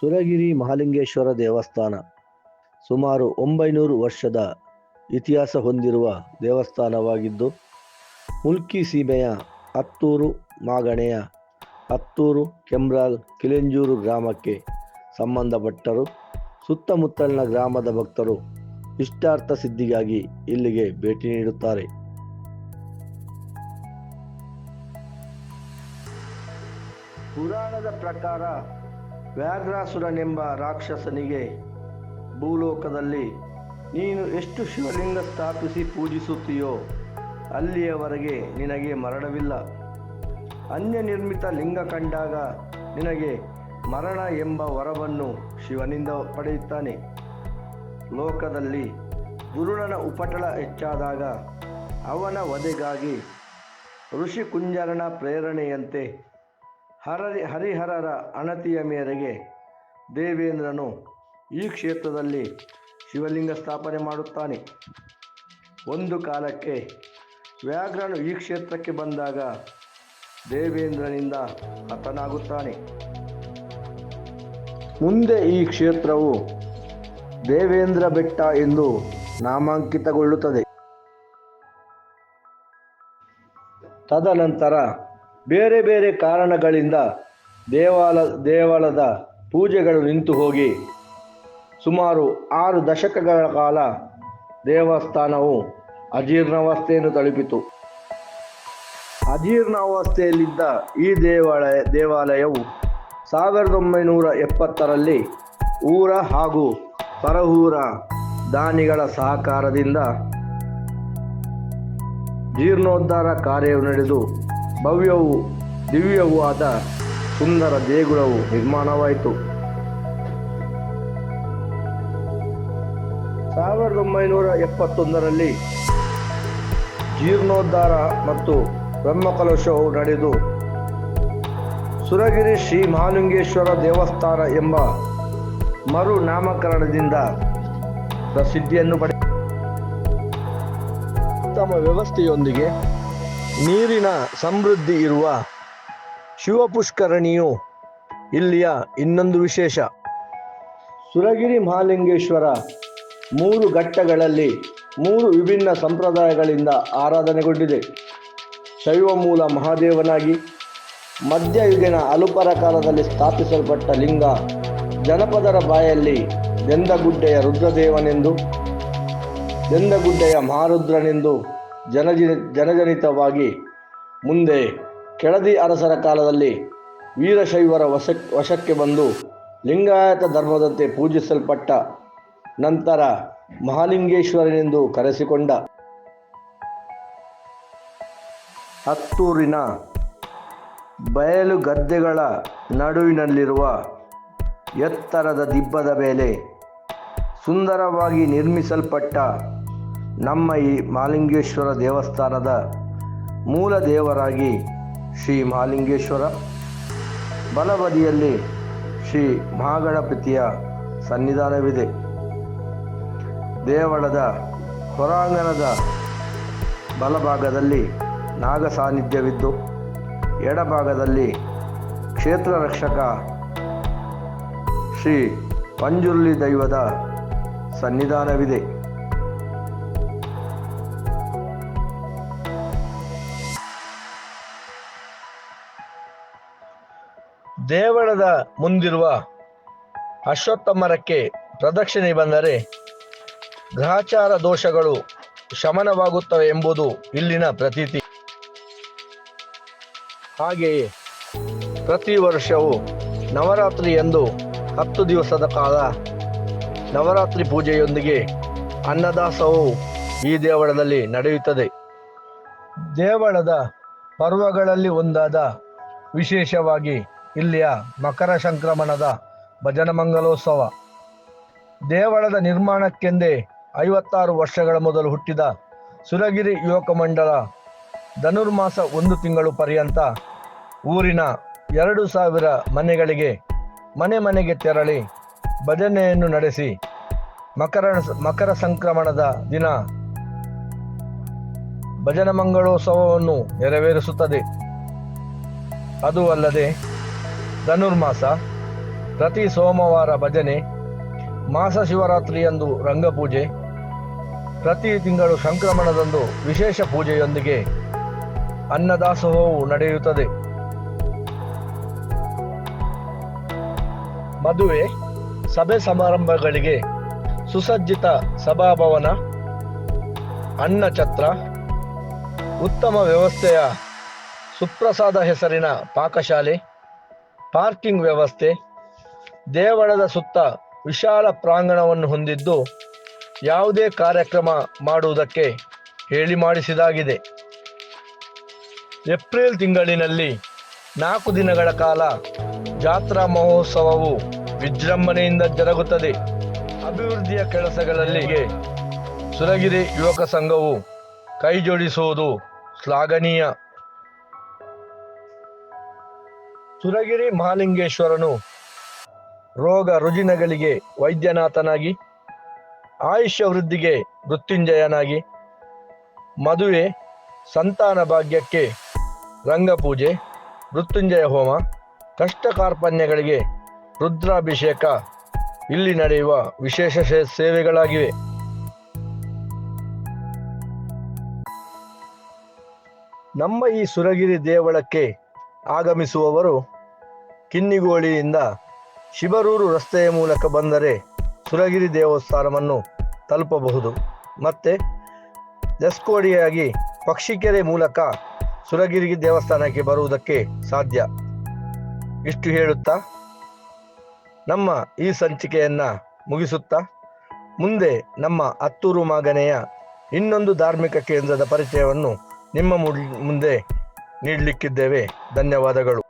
ಸುರಗಿರಿ ಮಹಾಲಿಂಗೇಶ್ವರ ದೇವಸ್ಥಾನ. ಸುಮಾರು ಒಂಬೈನೂರು ವರ್ಷದ ಇತಿಹಾಸ ಹೊಂದಿರುವ ದೇವಸ್ಥಾನವಾಗಿದ್ದು, ಮುಲ್ಕಿ ಸೀಮೆಯ ಹತ್ತೂರು ಮಾಗಣೆಯ ಹತ್ತೂರು ಕೆಮ್ರಾಲ್ ಕಿಲೆಂಜೂರು ಗ್ರಾಮಕ್ಕೆ ಸಂಬಂಧಪಟ್ಟರು. ಸುತ್ತಮುತ್ತಲಿನ ಗ್ರಾಮದ ಭಕ್ತರು ಇಷ್ಟಾರ್ಥ ಸಿದ್ಧಿಗಾಗಿ ಇಲ್ಲಿಗೆ ಭೇಟಿ ನೀಡುತ್ತಾರೆ. ಪುರಾಣದ ಪ್ರಕಾರ ವ್ಯಾಘ್ರಾಸುರನೆಂಬ ರಾಕ್ಷಸನಿಗೆ ಭೂಲೋಕದಲ್ಲಿ ನೀನು ಎಷ್ಟು ಶಿವಲಿಂಗ ಸ್ಥಾಪಿಸಿ ಪೂಜಿಸುತ್ತೀಯೋ ಅಲ್ಲಿಯವರೆಗೆ ನಿನಗೆ ಮರಣವಿಲ್ಲ. ಅನ್ಯ ನಿರ್ಮಿತ ಲಿಂಗ ಕಂಡಾಗ ನಿನಗೆ ಮರಣ ಎಂಬ ವರವನ್ನು ಶಿವನಿಂದ ಪಡೆಯುತ್ತಾನೆ. ಲೋಕದಲ್ಲಿ ಗುರುಡನ ಉಪಟಳ ಹೆಚ್ಚಾದಾಗ ಅವನ ವಧೆಗಾಗಿ ಋಷಿ ಕುಂಜರನ ಪ್ರೇರಣೆಯಂತೆ ಹರರಿ ಹರಿಹರರ ಅಣತಿಯ ಮೇರೆಗೆ ದೇವೇಂದ್ರನು ಈ ಕ್ಷೇತ್ರದಲ್ಲಿ ಶಿವಲಿಂಗ ಸ್ಥಾಪನೆ ಮಾಡುತ್ತಾನೆ. ಒಂದು ಕಾಲಕ್ಕೆ ವ್ಯಾಘ್ರನು ಈ ಕ್ಷೇತ್ರಕ್ಕೆ ಬಂದಾಗ ದೇವೇಂದ್ರನಿಂದ ಹತನಾಗುತ್ತಾನೆ. ಮುಂದೆ ಈ ಕ್ಷೇತ್ರವು ದೇವೇಂದ್ರ ಬೆಟ್ಟ ಎಂದು ನಾಮಾಂಕಿತಗೊಳ್ಳುತ್ತದೆ. ತದನಂತರ ಬೇರೆ ಬೇರೆ ಕಾರಣಗಳಿಂದ ದೇವಾಲ, ದೇವಾಲಯದ ಪೂಜೆಗಳು ನಿಂತು ಹೋಗಿ ಸುಮಾರು ಆರು ದಶಕಗಳ ಕಾಲ ದೇವಸ್ಥಾನವು ಅಜೀರ್ಣಾವಸ್ಥೆಯನ್ನು ತಲುಪಿತು. ಅಜೀರ್ಣಾವಸ್ಥೆಯಲ್ಲಿದ್ದ ಈ ದೇವಾಲಯ, ದೇವಾಲಯವು ಸಾವಿರದ ಒಂಬೈನೂರ ಎಪ್ಪತ್ತರಲ್ಲಿ ಊರ ಹಾಗೂ ಪರಹೂರ ದಾನಿಗಳ ಸಹಕಾರದಿಂದ ಜೀರ್ಣೋದ್ಧಾರ ಕಾರ್ಯವು ನಡೆದು ಭವ್ಯವೂ, ದಿವ್ಯವೂ ಆದ ಸುಂದರ ದೇಗುಲವು ನಿರ್ಮಾಣವಾಯಿತು. ಸಾವಿರದ ಒಂಬೈನೂರ ಎಪ್ಪತ್ತೊಂದರಲ್ಲಿ ಜೀರ್ಣೋದ್ಧಾರ ಮತ್ತು ಬ್ರಹ್ಮಕಲಶವು ನಡೆದು, ಸುರಗಿರಿ ಶ್ರೀ ಮಹಾಲಿಂಗೇಶ್ವರ ದೇವಸ್ಥಾನ ಎಂಬ ಮರು ನಾಮಕರಣದಿಂದ ಪ್ರಸಿದ್ಧಿಯನ್ನು ಪಡೆ ಉತ್ತಮ ವ್ಯವಸ್ಥೆಯೊಂದಿಗೆ ನೀರಿನ ಸಮೃದ್ಧಿ ಇರುವ ಶಿವಪುಷ್ಕರಣಿಯು ಇಲ್ಲಿಯ ಇನ್ನೊಂದು ವಿಶೇಷ. ಸುರಗಿರಿ ಮಹಾಲಿಂಗೇಶ್ವರ ಮೂರು ಘಟ್ಟಗಳಲ್ಲಿ ಮೂರು ವಿಭಿನ್ನ ಸಂಪ್ರದಾಯಗಳಿಂದ ಆರಾಧನೆಗೊಂಡಿದೆ. ಶೈವ ಮೂಲ ಮಹಾದೇವನಾಗಿ ಮಧ್ಯಯುಗಿನ ಅಲುಪರ ಕಾಲದಲ್ಲಿ ಸ್ಥಾಪಿಸಲ್ಪಟ್ಟ ಲಿಂಗ ಜನಪದರ ಬಾಯಲ್ಲಿ ದೆಂದಗುಡ್ಡೆಯ ರುದ್ರದೇವನೆಂದು ದೆಂದಗುಡ್ಡೆಯ ಮಹಾರುದ್ರನೆಂದು ಜನಜಿ ಜನಜನಿತವಾಗಿ ಮುಂದೆ ಕೆಳದಿ ಅರಸರ ಕಾಲದಲ್ಲಿ ವೀರಶೈವರ ವಶ ವಶಕ್ಕೆ ಬಂದು ಲಿಂಗಾಯತ ಧರ್ಮದಂತೆ ಪೂಜಿಸಲ್ಪಟ್ಟ ನಂತರ ಮಹಾಲಿಂಗೇಶ್ವರನೆಂದು ಕರೆಸಿಕೊಂಡ ಹತ್ತೂರಿನ ಬಯಲು ಗದ್ದೆಗಳ ನಡುವಿನಲ್ಲಿರುವ ಎತ್ತರದ ದಿಬ್ಬದ ಮೇಲೆ ಸುಂದರವಾಗಿ ನಿರ್ಮಿಸಲ್ಪಟ್ಟ ನಮ್ಮ ಈ ಮಾಲಿಂಗೇಶ್ವರ ದೇವಸ್ಥಾನದ ಮೂಲ ದೇವರಾಗಿ ಶ್ರೀ ಮಾಲಿಂಗೇಶ್ವರ, ಬಲಬದಿಯಲ್ಲಿ ಶ್ರೀ ಮಹಾಗಣಪತಿಯ ಸನ್ನಿಧಾನವಿದೆ. ದೇವಳದ ಹೊರಾಂಗಣದ ಬಲಭಾಗದಲ್ಲಿ ನಾಗ ಸಾನ್ನಿಧ್ಯವಿದ್ದು ಎಡಭಾಗದಲ್ಲಿ ಕ್ಷೇತ್ರ ರಕ್ಷಕ ಶ್ರೀ ಪಂಜುರ್ಲಿ ದೈವದ ಸನ್ನಿಧಾನವಿದೆ. ದೇವಳದ ಮುಂದಿರುವ ಅಶ್ವತ್ಥ ಮರಕ್ಕೆ ಪ್ರದಕ್ಷಿಣೆ ಬಂದರೆ ಗ್ರಹಚಾರ ದೋಷಗಳು ಶಮನವಾಗುತ್ತವೆ ಎಂಬುದು ಇಲ್ಲಿನ ಪ್ರತೀತಿ. ಹಾಗೆಯೇ ಪ್ರತಿ ವರ್ಷವೂ ನವರಾತ್ರಿ ಎಂದು ಹತ್ತು ದಿವಸದ ಕಾಲ ನವರಾತ್ರಿ ಪೂಜೆಯೊಂದಿಗೆ ಅನ್ನದಾಸವು ಈ ದೇವಳದಲ್ಲಿ ನಡೆಯುತ್ತದೆ. ದೇವಳದ ಪರ್ವಗಳಲ್ಲಿ ಒಂದಾದ ವಿಶೇಷವಾಗಿ ಇಲ್ಲಿಯ ಮಕರ ಸಂಕ್ರಮಣದ ಭಜನ ಮಂಗಲೋತ್ಸವ. ದೇವಳದ ನಿರ್ಮಾಣಕ್ಕೆಂದೇ ಐವತ್ತಾರು ವರ್ಷಗಳ ಮೊದಲು ಹುಟ್ಟಿದ ಸುರಗಿರಿ ಯುವಕ ಮಂಡಲ ಧನುರ್ಮಾಸ ಒಂದು ತಿಂಗಳು ಪರ್ಯಂತ ಊರಿನ ಎರಡು ಸಾವಿರ ಮನೆಗಳಿಗೆ ಮನೆ ಮನೆಗೆ ತೆರಳಿ ಭಜನೆಯನ್ನು ನಡೆಸಿ ಮಕರ ಮಕರ ಸಂಕ್ರಮಣದ ದಿನ ಭಜನ ಮಂಗಳೋತ್ಸವವನ್ನು ನೆರವೇರಿಸುತ್ತದೆ. ಅದು ಅಲ್ಲದೆ ಧನುರ್ಮಾಸ, ಪ್ರತಿ ಸೋಮವಾರ ಭಜನೆ, ಮಾಸ ಶಿವರಾತ್ರಿಯಂದು ರಂಗಪೂಜೆ, ಪ್ರತಿ ತಿಂಗಳು ಸಂಕ್ರಮಣದಂದು ವಿಶೇಷ ಪೂಜೆಯೊಂದಿಗೆ ಅನ್ನದಾಸೋಹವು ನಡೆಯುತ್ತದೆ. ಮದುವೆ, ಸಭೆ ಸಮಾರಂಭಗಳಿಗೆ ಸುಸಜ್ಜಿತ ಸಭಾಭವನ ಅನ್ನಛತ್ರ ಉತ್ತಮ ವ್ಯವಸ್ಥೆಯ ಸುಪ್ರಸಾದ ಹೆಸರಿನ ಪಾಕಶಾಲೆ ಪಾರ್ಕಿಂಗ್ ವ್ಯವಸ್ಥೆ, ದೇವಳದ ಸುತ್ತ ವಿಶಾಲ ಪ್ರಾಂಗಣವನ್ನು ಹೊಂದಿದ್ದು ಯಾವುದೇ ಕಾರ್ಯಕ್ರಮ ಮಾಡುವುದಕ್ಕೆ ಹೇಳಿ ಮಾಡಿಸಿದಾಗಿದೆ. ಏಪ್ರಿಲ್ ತಿಂಗಳಿನಲ್ಲಿ ನಾಲ್ಕು ದಿನಗಳ ಕಾಲ ಜಾತ್ರಾ ಮಹೋತ್ಸವವು ವಿಜೃಂಭಣೆಯಿಂದ ಜರುಗುತ್ತದೆ. ಅಭಿವೃದ್ಧಿಯ ಕೆಲಸಗಳಲ್ಲಿ ಸುರಗಿರಿ ಯುವಕ ಸಂಘವು ಕೈಜೋಡಿಸುವುದು ಶ್ಲಾಘನೀಯ. ಸುರಗಿರಿ ಮಹಾಲಿಂಗೇಶ್ವರನು ರೋಗ ರುಜಿನಗಳಿಗೆ ವೈದ್ಯನಾಥನಾಗಿ, ಆಯುಷ್ಯ ವೃದ್ಧಿಗೆ ಮೃತ್ಯುಂಜಯನಾಗಿ, ಮದುವೆ, ಸಂತಾನ ಭಾಗ್ಯಕ್ಕೆ ರಂಗಪೂಜೆ, ಮೃತ್ಯುಂಜಯ ಹೋಮ ಕಷ್ಟ ಕಾರ್ಪಣ್ಯಗಳಿಗೆ ರುದ್ರಾಭಿಷೇಕ ಇಲ್ಲಿ ನಡೆಯುವ ವಿಶೇಷ ಸೇವೆಗಳಾಗಿವೆ. ನಮ್ಮ ಈ ಸುರಗಿರಿ ದೇವಳಕ್ಕೆ ಆಗಮಿಸುವವರು ಕಿನ್ನಿಗೋಳಿಯಿಂದ ಶಿಬರೂರು ರಸ್ತೆಯ ಮೂಲಕ ಬಂದರೆ ಸುರಗಿರಿ ದೇವಸ್ಥಾನವನ್ನು ತಲುಪಬಹುದು. ಮತ್ತೆ ಡೆಸ್ಕೋಡಿಯಾಗಿ ಪಕ್ಷಿಕೆರೆ ಮೂಲಕ ಸುರಗಿರಿ ದೇವಸ್ಥಾನಕ್ಕೆ ಬರುವುದಕ್ಕೆ ಸಾಧ್ಯ. ಇಷ್ಟು ಹೇಳುತ್ತಾ? ನಮ್ಮ ಈ ಸಂಚಿಕೆಯನ್ನು ಮುಗಿಸುತ್ತಾ? ಮುಂದೆ ನಮ್ಮ ಅತ್ತೂರು ಮಾಗನೆಯ ಇನ್ನೊಂದು ಧಾರ್ಮಿಕ ಕೇಂದ್ರದ ಪರಿಚಯವನ್ನು ನಿಮ್ಮ ಮುಂದೆ ನೀಡಲಿಕ್ಕಿದ್ದೇವೆ. ಧನ್ಯವಾದಗಳು.